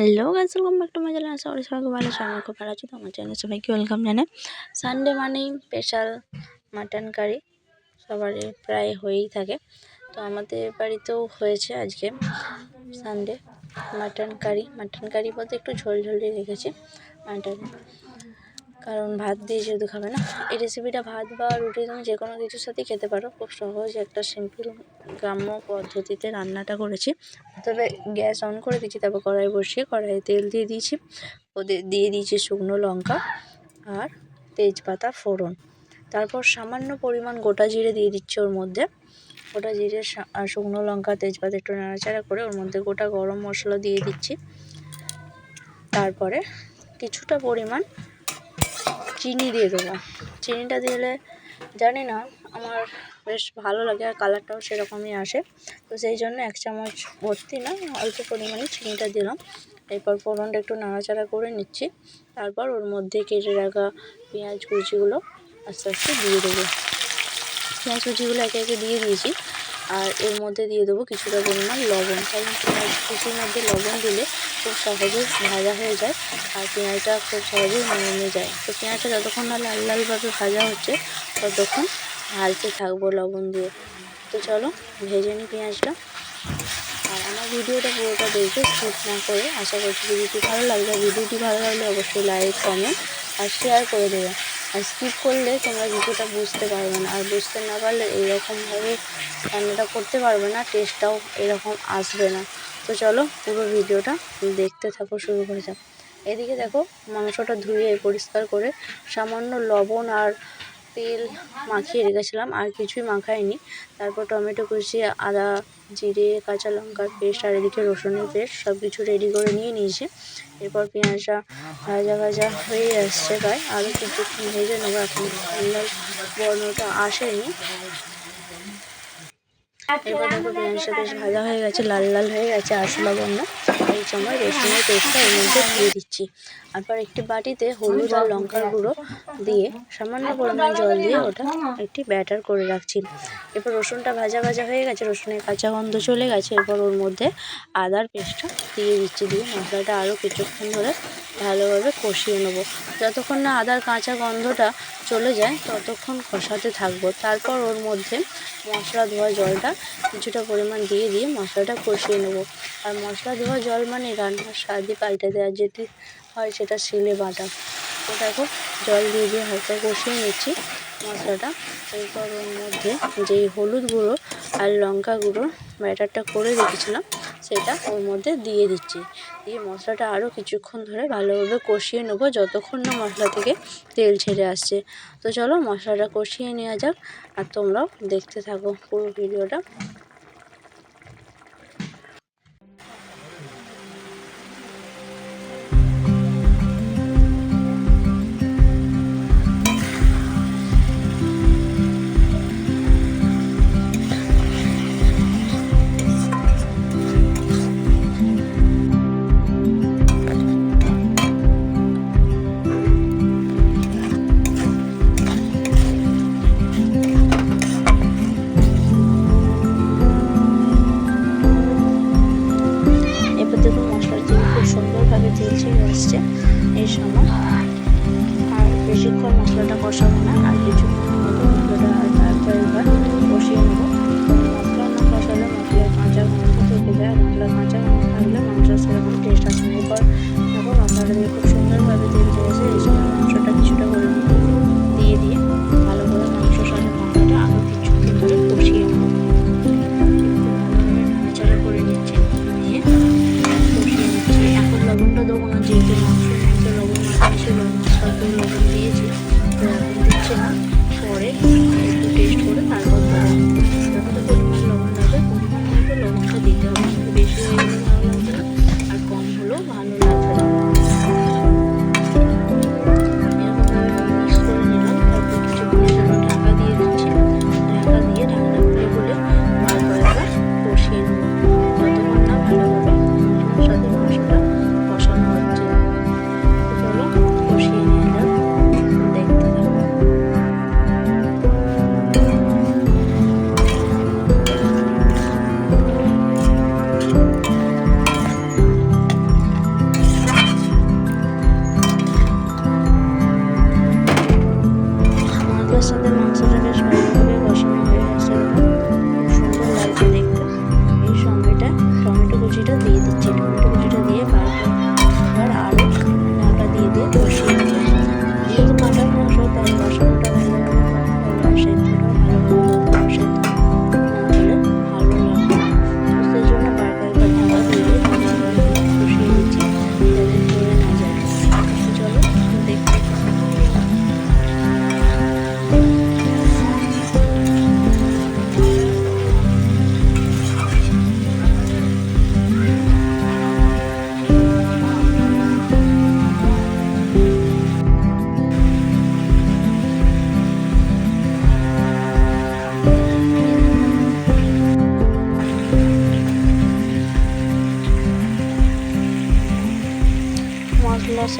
Hello guys welcome back to my channel আশা করি সবাই খুব ভালো সবাই খুব ভালো আছি তো আমার চ্যানেল সবাইকে ওয়েলকাম জানে সানডে মানেই স্পেশাল মাটন কারি সবারই প্রায় হয়েই থাকে। তো আমাদের বাড়িতেও হয়েছে আজকে Sunday mutton curry mutton curry বলতে একটু ঝোল ঝোল রেখেছি। মাটন কারণ ভাত দিয়ে যেহেতু খাবে না, এই রেসিপিটা ভাত বা রুটি তুমি যে কোনো কিছুর সাথেই খেতে পারো। খুব সহজ একটা সিম্পল গ্রাম্য পদ্ধতিতে রান্নাটা করেছি। তবে গ্যাস অন করে দিয়েছি, তারপর কড়াই বসিয়ে কড়াইয়ে তেল দিয়ে দিয়েছি। ওদের দিয়ে দিয়েছি শুকনো লঙ্কা আর তেজপাতা ফোড়ন। তারপর সামান্য পরিমাণ গোটা জিরে দিয়ে দিচ্ছি ওর মধ্যে। গোটা জিরে শুকনো লঙ্কা, তেজপাতা একটু নাড়াচাড়া করে ওর মধ্যে গোটা গরম মশলা দিয়ে দিচ্ছি। তারপরে কিছুটা পরিমাণ চিনি দিয়ে দেবো। চিনিটা দিলে, জানি না, আমার বেশ ভালো লাগে আর কালারটাও সেরকমই আসে। তো সেই জন্য এক চামচ ভর্তি না, অল্প পরিমাণে চিনিটা দিলাম। এরপর ফোড়নটা একটু নাড়াচাড়া করে নিচ্ছি। তারপর ওর মধ্যে কেটে রাখা পেঁয়াজ কুচিগুলো আস্তে আস্তে দিয়ে দেবো। পেঁয়াজ কুচিগুলো একে একে দিয়ে দিয়েছি। আর এর মধ্যে দিয়ে দেবো কিছুটা পরিমাণ লবণ। কারণ পেঁয়াজ কুচির মধ্যে লবণ দিলে খুব সহজেই ভাজা হয়ে যায় আর পেঁয়াজটা খুব সহজেই নেমে যায়। তো পেঁয়াজটা যতক্ষণ না লাল লালভাবে ভাজা হচ্ছে, ততক্ষণ ভাজতে থাকব লবণ দিয়ে। তো চলো ভেজে নিই পেঁয়াজটা। আর আমার ভিডিওটা পুরোটা দেখবে স্কিপ না করে। আশা করছি ভিডিওটি ভালো লাগবে। ভিডিওটি ভালো লাগলে অবশ্যই লাইক, কমেন্ট আর শেয়ার করে দেবে। আর স্কিপ করলে তোমরা ভিডিওটা বুঝতে পারবে না। আর বুঝতে না পারলে এইরকমভাবে রান্নাটা করতে পারবে না, টেস্টটাও এরকম আসবে না। চলো পুরো ভিডিওটা দেখতে থাকো, শুরু করে যাও এদিকে দেখো মাংসটা ধুয়ে পরিষ্কার করে সামান্য লবণ আর তেল মাখিয়ে রেখেছিলাম, আর কিছুই মাখাইনি তারপর টমেটো কুচি, আদা, জিরে, কাঁচা লঙ্কার পেস্ট আর এদিকে রসুনের পেস্ট সব কিছু রেডি করে নিয়ে নিয়েছি। এরপর পেঁয়াজটা ভাজা ভাজা হয়ে আসছে প্রায়। আরও কিছুক্ষণ ভেজে নেব, এখন বর্ণটা আসেনি। এবার দেখো পেঁয়াজটা বেশ ভাজা হয়ে গেছে লাল লাল হয়ে গেছে আসলা বর্ণ এই সময় রসুনের পেস্টটা এর মধ্যে দিয়ে দিচ্ছি। তারপর একটি বাটিতে হলুদ আর লঙ্কার গুঁড়ো দিয়ে সামান্য পরিমাণ জল দিয়ে ওটা একটি ব্যাটার করে রাখছি। এরপর রসুনটা ভাজা ভাজা হয়ে গেছে রসুনের কাঁচা গন্ধ চলে গেছে। এরপর ওর মধ্যে আদার পেস্টটা দিয়ে দিচ্ছি দিয়ে মশলাটা আরও কিছুক্ষণ ধরে ভালোভাবে কষিয়ে নেব। যতক্ষণ না আদার কাঁচা গন্ধটা চলে যায়, ততক্ষণ কষাতে থাকব। তারপর ওর মধ্যে মশলা ধোয়া জলটা কিছুটা পরিমাণ দিয়ে দিয়ে মশলাটা কষিয়ে নেব। আর মশলা ধোয়া জল মানে রান্নার স্বাদই পাল্টে দেওয়া। যেটি হয় সেটা শিলে বাটা। দেখো, জল দিয়ে দিয়ে হালকা কষিয়ে নিচ্ছি মশলাটা। এরপর ওর মধ্যে যেই হলুদ গুঁড়ো আর লঙ্কা গুঁড়ো ব্যাটারটা করে রেখেছিলাম। সেটা ওর মধ্যে দিয়ে দিচ্ছি। দিয়ে মশলাটা আরও কিছুক্ষণ ধরে ভালোভাবে কষিয়ে নেব, যতক্ষণ না মশলা থেকে তেল ছেড়ে আসছে। তো চলো মশলাটা কষিয়ে নেওয়া যাক, আর তোমরাও দেখতে থাকো পুরো ভিডিওটা। মশলাটা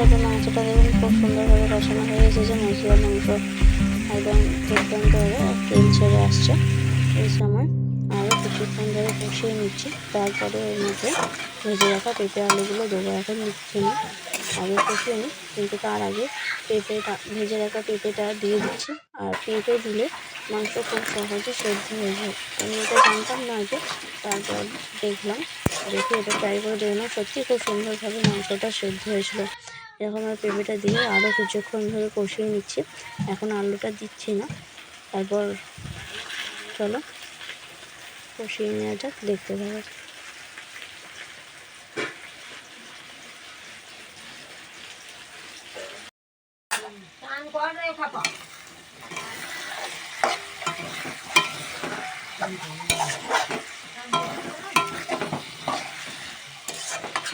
মশলার সাথে মাংসটা দেখুন, খুব সুন্দরভাবে কষানো হয়ে এসেছে। মশলা মাংস একদম দুর্দান্ত হবে আর তেল ছেড়ে আসছে এই সময়। আরও কিছুক্ষণ ধরে কষিয়ে নিচ্ছি। তারপরে ওর মধ্যে ভেজে রাখা পেঁপে আলুগুলো দেবো এখন দিচ্ছি না আগে কষিয়ে নিই, কিন্তু তার আগে পেঁপেটা, ভেজে রাখা পেঁপেটা দিয়ে দিচ্ছি। আর পেঁপে দিলে মাংস খুব সহজে সেদ্ধ হয়ে যায়। আমি এটা জানতাম না আগে, তারপর দেখলাম। দেখে এটা ট্রাই করে দেখলাম। সত্যি খুব সুন্দরভাবে মাংসটা সেদ্ধ হয়েছিল। এরকম আর পেঁপেটা দিয়ে আরও কিছুক্ষণ ধরে কষিয়ে নিচ্ছি। এখন আলুটা দিচ্ছি না। তারপর চলো, কষিয়ে নেওয়া যাক, দেখতে পাবো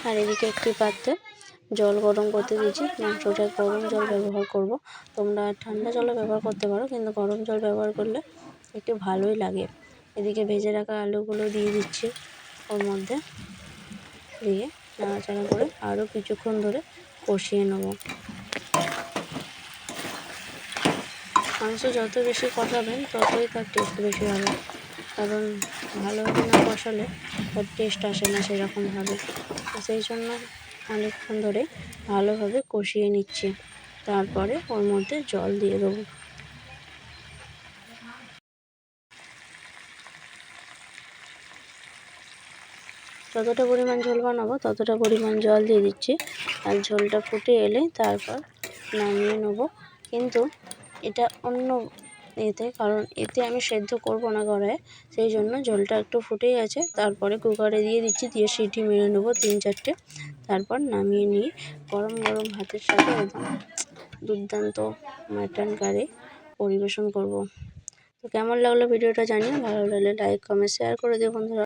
আর এদিকে একটি পাত্রে জল গরম করতে দিয়েছি। মাংসটা গরম জল ব্যবহার করব, তোমরা ঠান্ডা জলও ব্যবহার করতে পারো, কিন্তু গরম জল ব্যবহার করলে একটু ভালোই লাগে। এদিকে ভেজে রাখা আলুগুলো দিয়ে দিচ্ছি ওর মধ্যে। দিয়ে নাড়াচাড়া করে আরও কিছুক্ষণ ধরে কষিয়ে নেব। মাংস যত বেশি কষাবেন, ততই তার টেস্ট বেশি হবে। কারণ ভালোভাবে না কষালে তার টেস্ট আসে না সেরকমভাবে। সেই জন্য অনেকক্ষণ ধরে ভালোভাবে কষিয়ে নিচ্ছি। তারপরে ওর মধ্যে জল দিয়ে দেবো। যতটা পরিমাণ ঝোল বানাবো, ততটা পরিমাণ জল দিয়ে দিচ্ছি। আর ঝোলটা ফুটে এলে তারপর নামিয়ে নেব। কিন্তু এটা অন্য এতে, কারণ এতে আমি সেদ্ধ করব না কড়াইয়ে সেই জন্য জলটা একটু ফুটে গেছে। তারপরে কুকারে দিয়ে দিচ্ছি, দিয়ে সিটি মেরে নেব তিন চারটে। তারপর নামিয়ে নিয়ে গরম গরম ভাতের সাথে দুর্দান্ত মাটন কারি পরিবেশন করব। তো কেমন লাগল ভিডিওটা জানিও, ভালো লাগলে লাইক কমেন্ট শেয়ার করে দিও বন্ধুরা।